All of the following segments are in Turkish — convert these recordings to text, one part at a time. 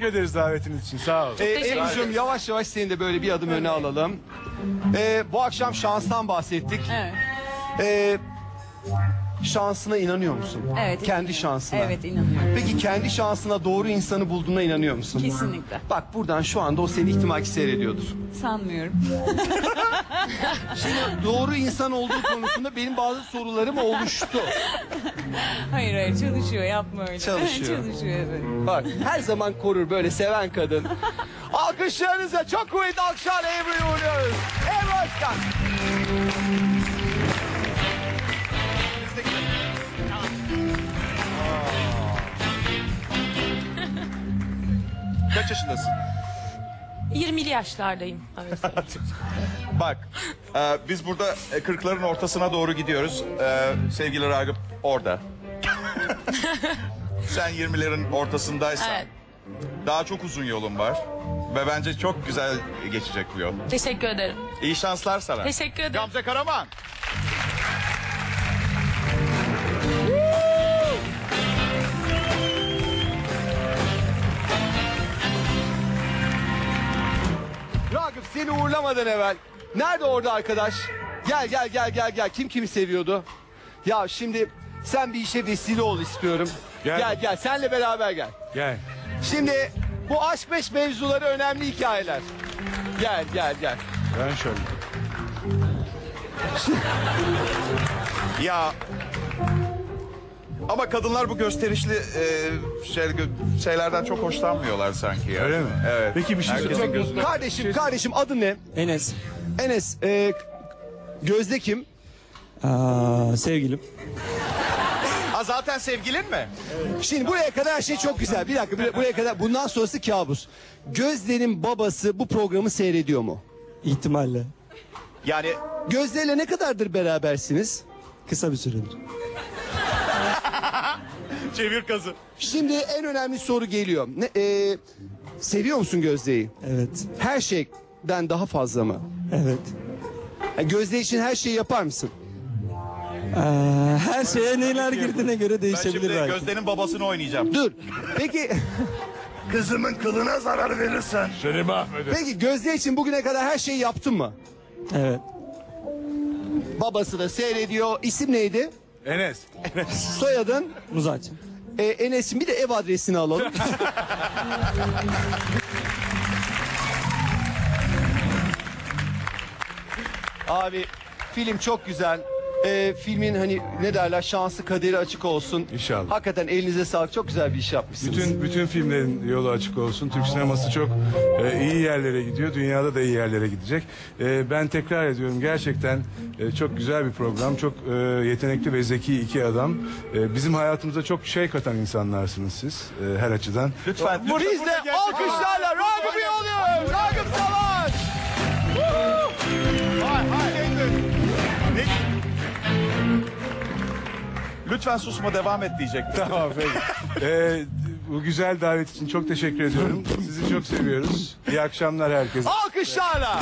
Teşekkür ederiz davetiniz için. Sağ olun. Ee, Ebru'cum yavaş yavaş seni de böyle bir adım öne alalım. Ee, bu akşam şanstan bahsettik. Evet. Ee, şansına inanıyor musun? Evet. Kendi şansına. Evet inanıyorum. Peki kendi şansına doğru insanı bulduğuna inanıyor musun? Kesinlikle. Bak buradan şu anda o seni ihtimal ki seyrediyordur. Sanmıyorum. Doğru insan olduğu konusunda benim bazı sorularım oluştu. Hayır hayır çalışıyor yapma öyle. Çalışıyor. çalışıyor evet. Bak her zaman korur böyle seven kadın. Alkışlarınızla çok kuvvetli alkışlarla Ebru'yu uğurluyoruz. Ebru Özkan. Kaç yaşındasın? 20'li yaşlardayım. Öyle söyleyeyim. Bak, e, biz burada e, kırkların ortasına doğru gidiyoruz. E, sevgili Ragıp orada. Sen 20'lerin ortasındaysan Evet. daha çok uzun yolun var. Ve bence çok güzel geçecek bu yol. Teşekkür ederim. İyi şanslar sana. Teşekkür ederim. Gamze Karaman. Seni uğurlamadan evvel. Nerede orada arkadaş? Gel gel gel gel gel. Kim kimi seviyordu? Ya şimdi sen bir işe vesile ol istiyorum. Gel. Gel gel senle beraber gel. Gel. Şimdi bu aşk meş mevzuları önemli hikayeler. Gel gel gel. Ben şöyle. Ya ama kadınlar bu gösterişli e, şey, şeylerden çok hoşlanmıyorlar sanki ya. Öyle mi? Evet. Peki bir şey Herkesin soracağım. gözünde. Kardeşim kardeşim adın ne? Enes. Enes. E, Gözde kim? Aa, sevgilim. Ha zaten sevgilin mi? Şimdi buraya kadar her şey çok güzel. Bir dakika bir- buraya kadar bundan sonrası kabus. Gözde'nin babası bu programı seyrediyor mu? İhtimalle. Yani Gözde'yle ne kadardır berabersiniz? Kısa bir süredir. çevir kazı. Şimdi en önemli soru geliyor. Ne, e, seviyor musun Gözde'yi? Evet. Her şeyden daha fazla mı? Evet. Yani Gözde için her şeyi yapar mısın? Aa, her şeye neler girdiğine göre Ben değişebilir şimdi belki. Gözde'nin babasını oynayacağım. Dur. Peki Kızımın kılına zarar verirsen. Seni mahvederim. peki Gözde için bugüne kadar her şeyi yaptın mı? Evet. Babası da seyrediyor. İsim neydi? Enes. Soyadın? Muzaç. E, Enes'in bir de ev adresini alalım. Abi film çok güzel. E, filmin hani ne derler şansı kaderi açık olsun. İnşallah. Hakikaten elinize sağlık. Çok güzel bir iş yapmışsınız. Bütün bütün filmlerin yolu açık olsun. Türk sineması çok e, iyi yerlere gidiyor. Dünyada da iyi yerlere gidecek. E, ben tekrar ediyorum gerçekten e, çok güzel bir program. Çok e, yetenekli ve zeki iki adam. E, bizim hayatımıza çok şey katan insanlarsınız siz e, her açıdan. Lütfen. Biz de alkışlarla Ragıp'ı yolluyoruz. Ragıp Savaş. Lütfen susma devam et diyecektim. Tamam peki. E, bu güzel davet için çok teşekkür ediyorum. Sizi çok seviyoruz. İyi akşamlar herkese. Alkışlarla.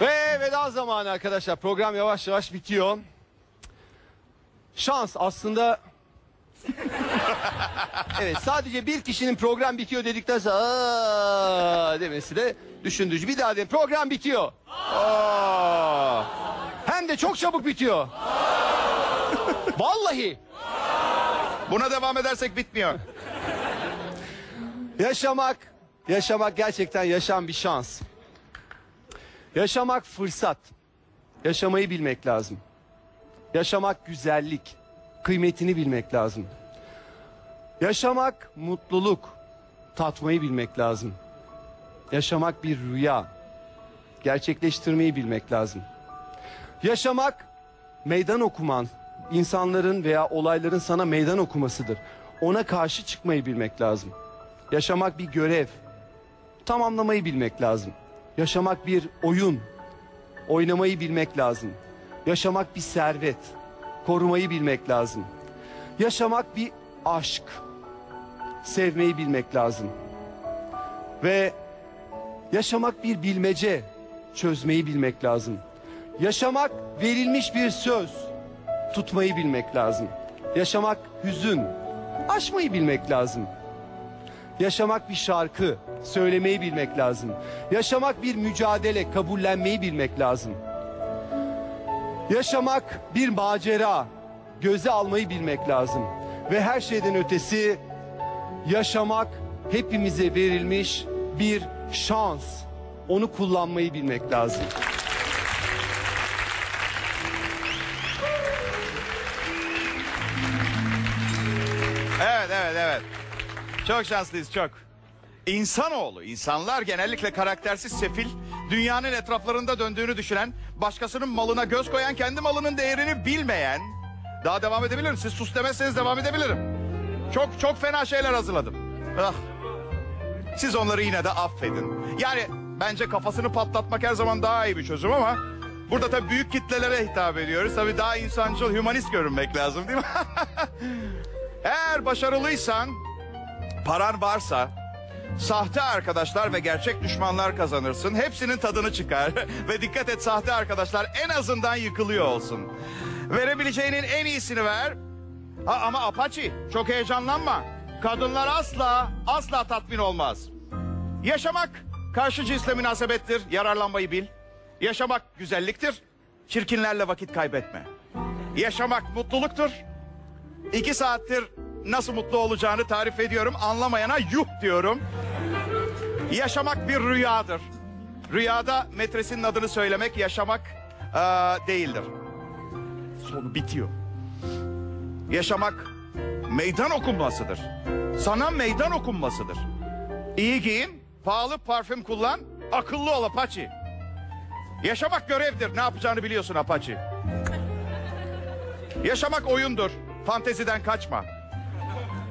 Ve veda zamanı arkadaşlar. Program yavaş yavaş bitiyor. Şans aslında... evet sadece bir kişinin program bitiyor dedikten sonra "Aa" demesi de düşündürücü. Bir daha dedim program bitiyor. Aa. Hem de çok çabuk bitiyor. Vallahi. Buna devam edersek bitmiyor. Yaşamak, yaşamak gerçekten yaşam bir şans. Yaşamak fırsat. Yaşamayı bilmek lazım. Yaşamak güzellik. Kıymetini bilmek lazım. Yaşamak mutluluk. Tatmayı bilmek lazım. Yaşamak bir rüya. Gerçekleştirmeyi bilmek lazım. Yaşamak meydan okuman, insanların veya olayların sana meydan okumasıdır. Ona karşı çıkmayı bilmek lazım. Yaşamak bir görev. Tamamlamayı bilmek lazım. Yaşamak bir oyun. Oynamayı bilmek lazım. Yaşamak bir servet. Korumayı bilmek lazım. Yaşamak bir aşk. Sevmeyi bilmek lazım. Ve yaşamak bir bilmece. çözmeyi bilmek lazım. Yaşamak verilmiş bir söz. Tutmayı bilmek lazım. Yaşamak hüzün. Aşmayı bilmek lazım. Yaşamak bir şarkı, söylemeyi bilmek lazım. Yaşamak bir mücadele, kabullenmeyi bilmek lazım. Yaşamak bir macera, göze almayı bilmek lazım. Ve her şeyden ötesi yaşamak hepimize verilmiş bir şans. Onu kullanmayı bilmek lazım. Evet evet evet. Çok şanslıyız çok. İnsanoğlu, insanlar genellikle karaktersiz sefil, dünyanın etraflarında döndüğünü düşünen, başkasının malına göz koyan, kendi malının değerini bilmeyen... Daha devam edebilirim. Siz sus demezseniz devam edebilirim. Çok çok fena şeyler hazırladım. Ah. Siz onları yine de affedin. Yani bence kafasını patlatmak her zaman daha iyi bir çözüm ama... Burada tabii büyük kitlelere hitap ediyoruz. Tabii daha insancıl, hümanist görünmek lazım değil mi? Eğer başarılıysan, paran varsa, sahte arkadaşlar ve gerçek düşmanlar kazanırsın. Hepsinin tadını çıkar. ve dikkat et sahte arkadaşlar en azından yıkılıyor olsun. Verebileceğinin en iyisini ver. Ha, ama Apache çok heyecanlanma. Kadınlar asla, asla tatmin olmaz. Yaşamak karşı cinsle münasebettir. Yararlanmayı bil. Yaşamak güzelliktir. Çirkinlerle vakit kaybetme. Yaşamak mutluluktur. İki saattir nasıl mutlu olacağını tarif ediyorum. Anlamayana yuh diyorum. Yaşamak bir rüyadır. Rüyada metresinin adını söylemek yaşamak eee, değildir. Sonu bitiyor. Yaşamak meydan okunmasıdır. Sana meydan okunmasıdır. İyi giyin, pahalı parfüm kullan, akıllı ol Apache. Yaşamak görevdir. Ne yapacağını biliyorsun Apache. Yaşamak oyundur. Fanteziden kaçma.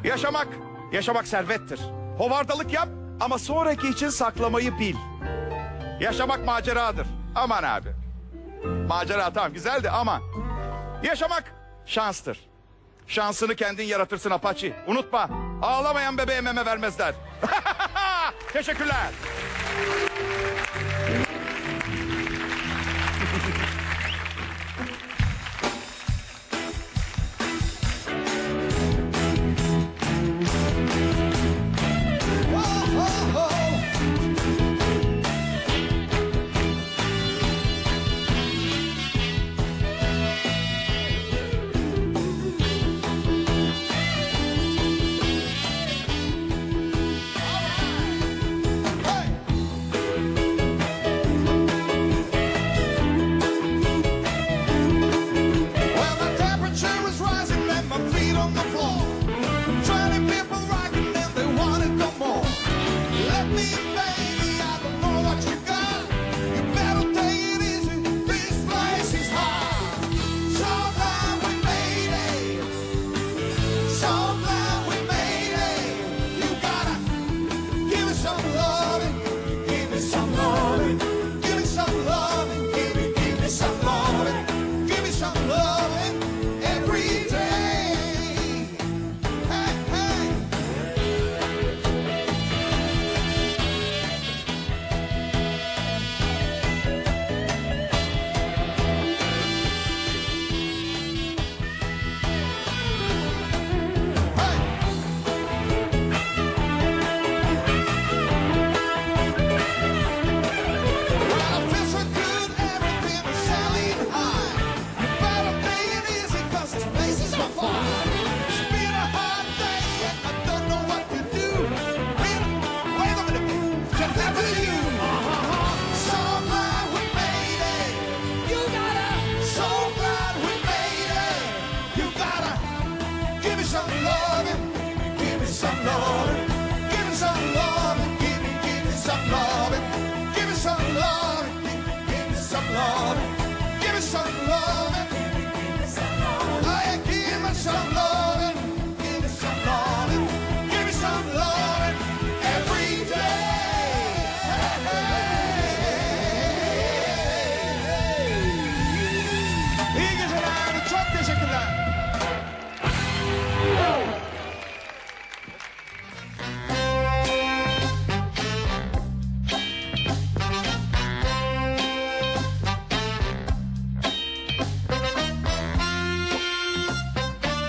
Yaşamak, yaşamak servettir. Hovardalık yap ama sonraki için saklamayı bil. Yaşamak maceradır. Aman abi. Macera tamam güzeldi ama yaşamak şanstır. Şansını kendin yaratırsın Apache. Unutma. Ağlamayan bebeğe meme vermezler. Teşekkürler.